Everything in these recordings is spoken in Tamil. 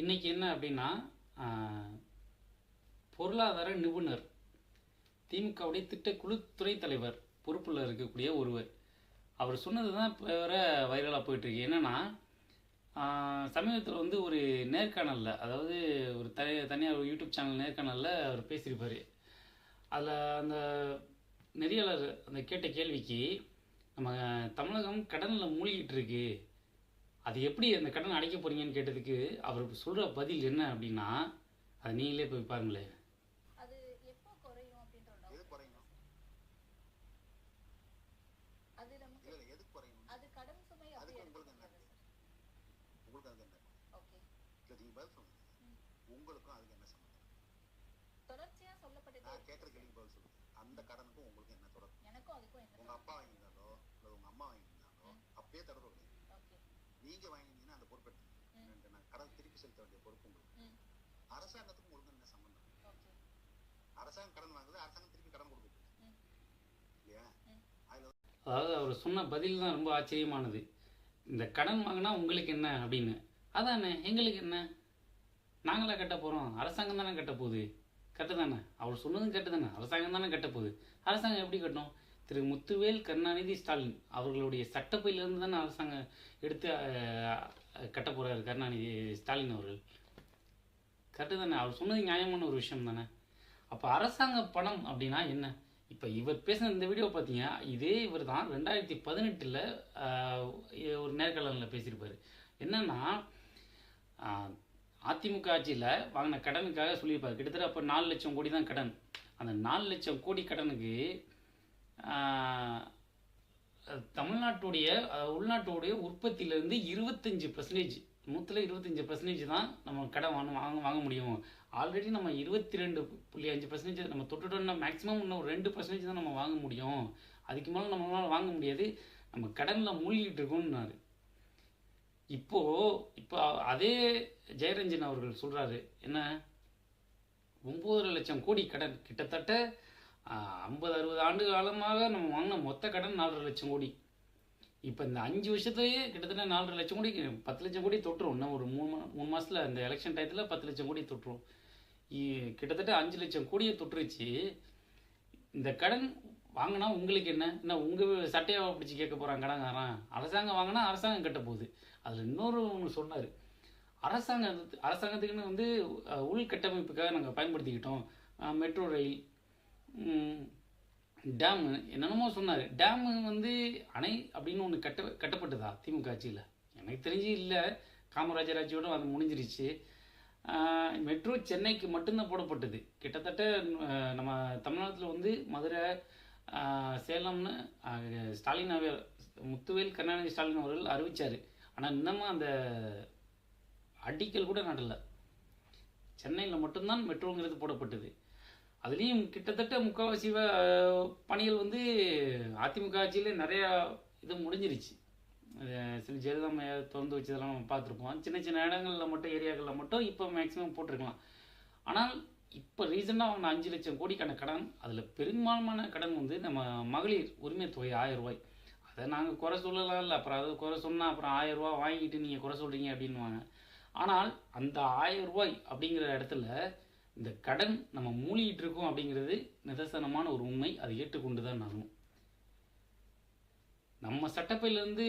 இன்றைக்கி என்ன அப்படின்னா பொருளாதார நிபுணர் திமுகவுடைய திட்டக்குழு துணைத் தலைவர் பொறுப்பில் இருக்கக்கூடிய ஒருவர். அவர் சொன்னது தான் இப்போ வர வைரலாக போயிட்டுருக்கு. என்னென்னா சமீபத்தில் வந்து ஒரு நேர்காணலில் அதாவது ஒரு தனி தனியார் ஒரு யூடியூப் சேனல் நேர்காணலில் அவர் பேசியிருப்பார். அதில் அந்த நெறியாளர் அந்த கேட்ட கேள்விக்கு நம்ம தமிழகம் கடனில் மூழ்கிட்டு இருக்கு அது எப்படி அந்த கடன் அடைக்க போறீங்கன்னு கேட்டதுக்கு அவர் சொல்கிற பதில் என்ன அப்படின்னா அதை நீங்களே போய் பாருங்களேன். உங்களுக்கும் அதுக்கு என்ன சம்பந்தம் தொடர்ச்சியா சொல்லப்பட்டதே நான் கேட்கற கேள்விக்கு பதில் சொல்லுங்க. அந்த கடனுக்கும் உங்களுக்கு என்ன தொடர்பு? எனக்கும் அதுக்கும் என்ன உங்க அப்பா வாங்கியிருந்தாலோ இல்ல உங்க அம்மா வாங்கியிருந்தாலோ அப்பயே தொடர்பு நீங்க வாங்கினீங்கன்னா அந்த பொறுப்பு நான் கடன் திருப்பி செலுத்த வேண்டிய பொறுப்பு உங்களுக்கு. ம். அரசாங்கத்துக்கும் உங்களுக்கு என்ன சம்பந்தம்? அரசாங்கம் கடன் வாங்குது அரசாங்கம் திருப்பி கடன் கொடுக்குது. இல்லையா? அதுல அதாவது அவர் சொன்ன பதில் தான் ரொம்ப ஆச்சரியமானது. இந்த கடன் வாங்கினா உங்களுக்கு என்ன அப்படின்னு. அதானே எங்களுக்கு என்ன? நாங்களா கட்ட போகிறோம் அரசாங்கம் தானே கட்ட போகுது. கட்டு தானே அவர் சொன்னதும் கட்டு தானே அரசாங்கம் தானே கட்ட போகுது. அரசாங்கம் எப்படி கட்டணும் திரு முத்துவேல் கருணாநிதி ஸ்டாலின் அவர்களுடைய சட்டப்பையிலிருந்து தானே அரசாங்கம் எடுத்து கட்ட போகிறார் கருணாநிதி ஸ்டாலின் அவர்கள். கரெக்டு தானே? அவர் சொன்னது நியாயமான ஒரு விஷயம் தானே? அப்போ அரசாங்க பணம் அப்படின்னா என்ன? இப்போ இவர் பேசின இந்த வீடியோ பார்த்தீங்கன்னா இதே இவர் தான் ரெண்டாயிரத்தி பதினெட்டில் ஒரு நேர்காணலில் பேசியிருப்பார். என்னன்னா அதிமுக ஆட்சியில் வாங்கின கடனுக்காக சொல்லியிருப்பார். கிட்டத்தட்ட அப்போ நாலு லட்சம் கோடி தான் கடன். அந்த நாலு லட்சம் கோடி கடனுக்கு தமிழ்நாட்டுடைய உள்நாட்டுடைய உற்பத்தியிலேருந்து இருபத்தஞ்சி பர்சன்டேஜ் நூற்றில் இருபத்தஞ்சி பர்சன்டேஜ் தான் நம்ம கடை வாங்க வாங்க வாங்க முடியும். ஆல்ரெடி நம்ம இருபத்தி ரெண்டு புள்ளி அஞ்சு பர்சன்டேஜ் நம்ம தொட்டுட்டோம்னா மேக்ஸிமம் இன்னும் ஒரு ரெண்டு பர்சன்டேஜ் தான் நம்ம வாங்க முடியும். அதுக்கு மேலே நம்மளால் வாங்க முடியாது. நம்ம கடனில் மூழ்கிட்டு இருக்கோம்னாரு. இப்போது இப்போ அதே ஜெயரஞ்சன் அவர்கள் சொல்கிறாரு என்ன? ஒம்பதரை லட்சம் கோடி கடன் கிட்டத்தட்ட ஐம்பது அறுபது ஆண்டு காலமாக நம்ம வாங்கின மொத்த கடன் நாலரை லட்சம் கோடி. இப்போ இந்த அஞ்சு வருஷத்துலேயே கிட்டத்தட்ட நாலரை லட்சம் கோடி பத்து லட்சம் கோடி தொட்டுரும். இன்னும் ஒரு மூணு மா- மூணு மாதத்தில் இந்த எலெக்ஷன் டயத்தில் பத்து லட்சம் கோடி தொட்டுரும். கிட்டத்தட்ட அஞ்சு லட்சம் கோடியை தொட்டுருச்சு. இந்த கடன் வாங்கினா உங்களுக்கு என்ன? என்ன உங்கள் சட்டையாக பிடிச்சி கேட்க போகிறான் கடங்காரன் அரசாங்கம் வாங்கினா அரசாங்கம் கட்ட போகுது. அதில் இன்னொரு ஒன்று சொன்னார். அரசாங்கம் அரசாங்கத்துக்குன்னு வந்து உள்கட்டமைப்புக்காக நாங்கள் பயன்படுத்திக்கிட்டோம். மெட்ரோ ரயில் டேமு என்னென்னமோ சொன்னார். டேமு வந்து அணை அப்படின்னு ஒன்று கட்ட கட்டப்பட்டதா திமுக ஆட்சியில்? எனக்கு தெரிஞ்சு இல்லை. காமராஜர் ஆட்சியோட அது முடிஞ்சிருச்சு. மெட்ரோ சென்னைக்கு மட்டும்தான் போடப்பட்டது. கிட்டத்தட்ட நம்ம தமிழ்நாட்டில் வந்து மதுரை சேலம்னு ஸ்டாலின் அவர் முத்துவேல் கருணாநிதி ஸ்டாலின் அவர்கள் அறிவிச்சார். ஆனால் இன்னமும் அந்த அடிக்கல் கூட நடல. சென்னையில் மட்டும்தான் மெட்ரோங்கிறது போடப்பட்டது. அதுலேயும் கிட்டத்தட்ட முக்கால்வாசி பணிகள் வந்து அதிமுக ஆட்சியிலே நிறையா இது முடிஞ்சிருச்சு. சில ஜெயலலிதா திறந்து வச்சதெல்லாம் நம்ம பார்த்துருப்போம். சின்ன சின்ன இடங்களில் மட்டும் ஏரியாக்களில் மட்டும் இப்போ மேக்ஸிமம் போட்டிருக்கலாம். ஆனால் இப்போ ரீசெண்டாக வாங்கின அஞ்சு லட்சம் கோடிக்கான கடன் அதில் பெரும்பான்மையான கடன் வந்து நம்ம மகளிர் உரிமை தொகை ஆயிரம் ரூபாய். அதை நாங்கள் குறை சொல்லலாம் இல்லை. அப்புறம் அது குறை சொன்னால் அப்புறம் ஆயிரம் ரூபா வாங்கிட்டு நீங்கள் குறை சொல்கிறீங்க அப்படின்வாங்க ஆனால் அந்த ஆயிரம் ரூபாய் அப்படிங்கிற இடத்துல இந்த கடன் நம்ம மூழ்கிட்டு இருக்கோம் அப்படிங்கிறது நிதர்சனமான ஒரு உண்மை. அதை ஏற்றுக்கொண்டு தான் ஆகணும். நம்ம சட்டப்பையிலேருந்து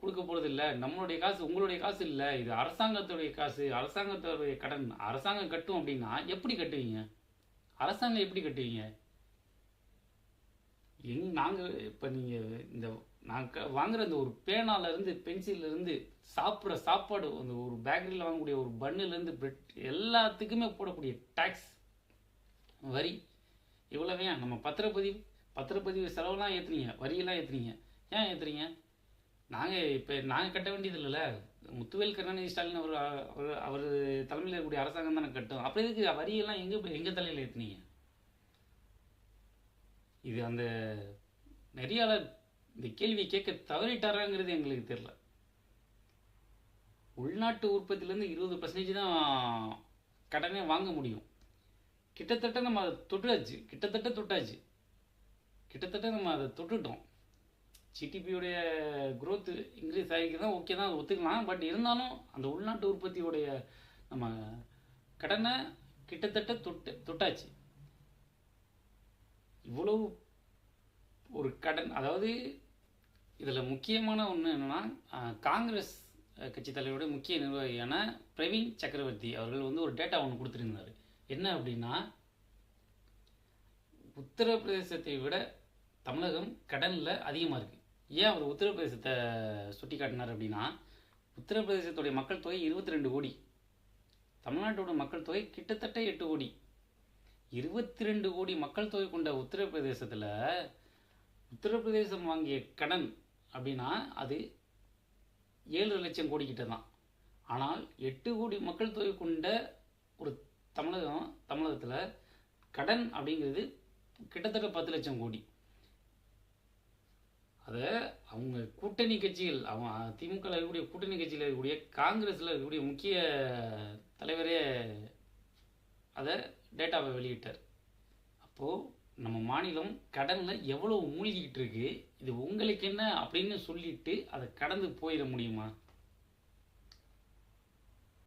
கொடுக்க போகிறது இல்லை நம்மளுடைய காசு உங்களுடைய காசு இல்லை. இது அரசாங்கத்துடைய காசு அரசாங்கத்துடைய கடன். அரசாங்கம் கட்டும் அப்படின்னா எப்படி கட்டுவீங்க? அரசாங்கம் எப்படி கட்டுவீங்க? எங் நாங்கள் இப்போ நீங்கள் இந்த நாங்கள் வாங்குற இந்த ஒரு பேனாலேருந்து பென்சிலேருந்து சாப்பிட்ற சாப்பாடு அந்த ஒரு பேக்கரியில் வாங்கக்கூடிய ஒரு பன்னுலேருந்து பிரெட் எல்லாத்துக்குமே போடக்கூடிய டேக்ஸ் வரி இவ்வளவு. ஏன் நம்ம பத்திரப்பதிவு பத்திரப்பதிவு செலவெல்லாம் ஏற்றுனீங்க வரியெல்லாம் ஏற்றுனீங்க ஏன் ஏற்றுறீங்க நாங்கள் இப்போ நாங்கள் கட்ட வேண்டியது இல்லைல்ல முத்துவேல் கருணாநிதி ஸ்டாலின் அவர் அவர் அவர் தலைமையில் இருக்கக்கூடிய அரசாங்கம் தானே கட்டும். அப்போ இதுக்கு வரியெல்லாம் எங்கே எங்கள் தலையில் ஏற்றுனீங்க இது அந்த நெறியாளர் இந்த கேள்வி கேட்க தவறிட்டாராங்கிறது எங்களுக்கு தெரில உள்நாட்டு உற்பத்தியிலேருந்து இருபது பர்சன்டேஜ் தான் கடனே வாங்க முடியும். கிட்டத்தட்ட நம்ம அதை தொட்டாச்சு. கிட்டத்தட்ட தொட்டாச்சு. கிட்டத்தட்ட நம்ம அதை தொட்டுட்டோம். ஜிடிபியுடைய குரோத்து இன்க்ரீஸ் ஆகிக்க தான் ஓகே தான் அதை ஒத்துக்கலாம். பட் இருந்தாலும் அந்த உள்நாட்டு உற்பத்தியுடைய நம்ம கடனை கிட்டத்தட்ட தொட்டு தொட்டாச்சு. இவ்வளவு ஒரு கடன் அதாவது இதில் முக்கியமான ஒன்று என்னென்னா காங்கிரஸ் கட்சி தலைவருடைய முக்கிய நிர்வாகியான பிரவீன் சக்கரவர்த்தி அவர்கள் வந்து ஒரு டேட்டா ஒன்று கொடுத்துருந்தாரு. என்ன அப்படின்னா உத்தரப்பிரதேசத்தை விட தமிழகம் கடனில் அதிகமாக இருக்குது ஏன் அவர் உத்தரப்பிரதேசத்தை சுட்டி காட்டினார் அப்படின்னா உத்தரப்பிரதேசத்துடைய மக்கள் தொகை இருபத்தி ரெண்டு கோடி. தமிழ்நாட்டோட மக்கள் தொகை கிட்டத்தட்ட எட்டு கோடி. இருபத்தி ரெண்டு கோடி மக்கள் தொகை கொண்ட உத்தரப்பிரதேசத்தில் உத்தரப்பிரதேசம் வாங்கிய கடன் அப்படின்னா அது ஏழு லட்சம் கோடி கிட்ட தான். ஆனால் எட்டு கோடி மக்கள் தொகை கொண்ட ஒரு தமிழகம் தமிழகத்தில் கடன் அப்படிங்கிறது கிட்டத்தட்ட பத்து லட்சம் கோடி. அதை அவங்க கூட்டணி கட்சிகள் அவன் திமுக இருக்கக்கூடிய கூட்டணி கட்சியில் இருக்கக்கூடிய காங்கிரஸில் இருக்கக்கூடிய முக்கிய தலைவரே அதை டேட்டாவை வெளியிட்டார். அப்போது நம்ம மாநிலம் கடனில் எவ்வளோ மூழ்கிக்கிட்டு இருக்கு இது உங்களுக்கு என்ன அப்படின்னு சொல்லிட்டு அதை கடந்து போயிட முடியுமா?